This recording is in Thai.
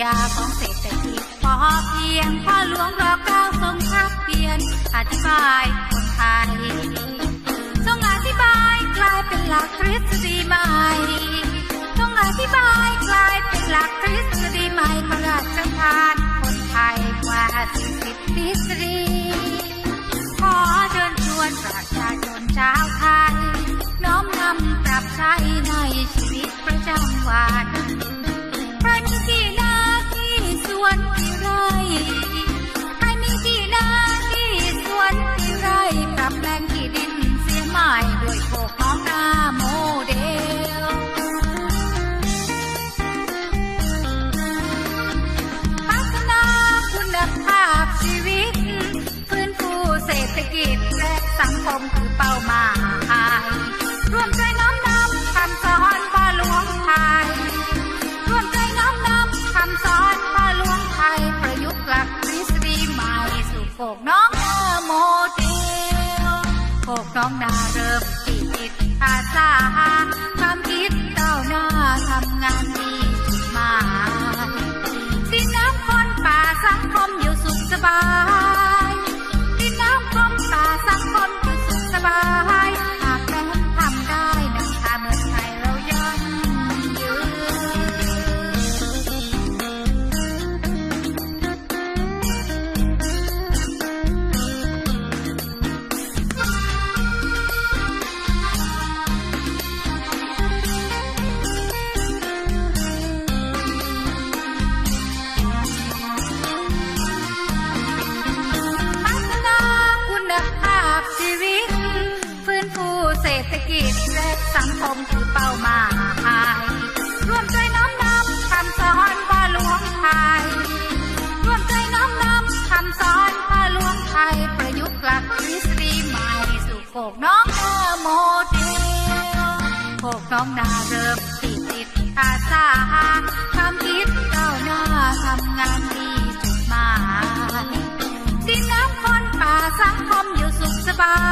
ญาของเศรษฐกิจพอเพียงพ่อหลวงรอเก้าทรงทักเปลี่ยนอธิบายคนไทยทรงอธิบายกลายเป็นหลักทฤษฎีใหม่ทรงอธิบายกลายเป็นหลักทฤษฎีใหม่พระราชทานคนไทยกว่าสี่สิบทฤษฎีขอเชิญชวนประชาชนชาวไทยน้อมนำปรับใช้ในชีวิต สังคมคือเป้าหมายร่วมใจน้อมนำคำสอนพ่อหลวงไทยร่วมใจน้อมนำคำสอนพ่อหลวงไทย ประยุกต์หลักทฤษฎีใหม่สู่โขกน้องนาโมเดลโขกน้องนาเริ่มติดติดอาสาความคิดก้าหน้าทำงานดีจุดหมายดินน้ำคนป่าสังคมอยู่สุขสบาย กิจและสังคมคือเป้าหมายร่วมใจน้อมนำคำสอนพ่อหลวงไทยร่วมใจน้อมนำคำสอนพ่อหลวงไทย ประยุกต์หลักทฤษฎีใหม่สู่โขกน้องนาโมเดลโขกน้องนาเริ่มติดติดอาสาความคิดเก้าหน้าทำงานดีจุดหมายดินน้ำคนป่าสังคมอยู่สุขสบาย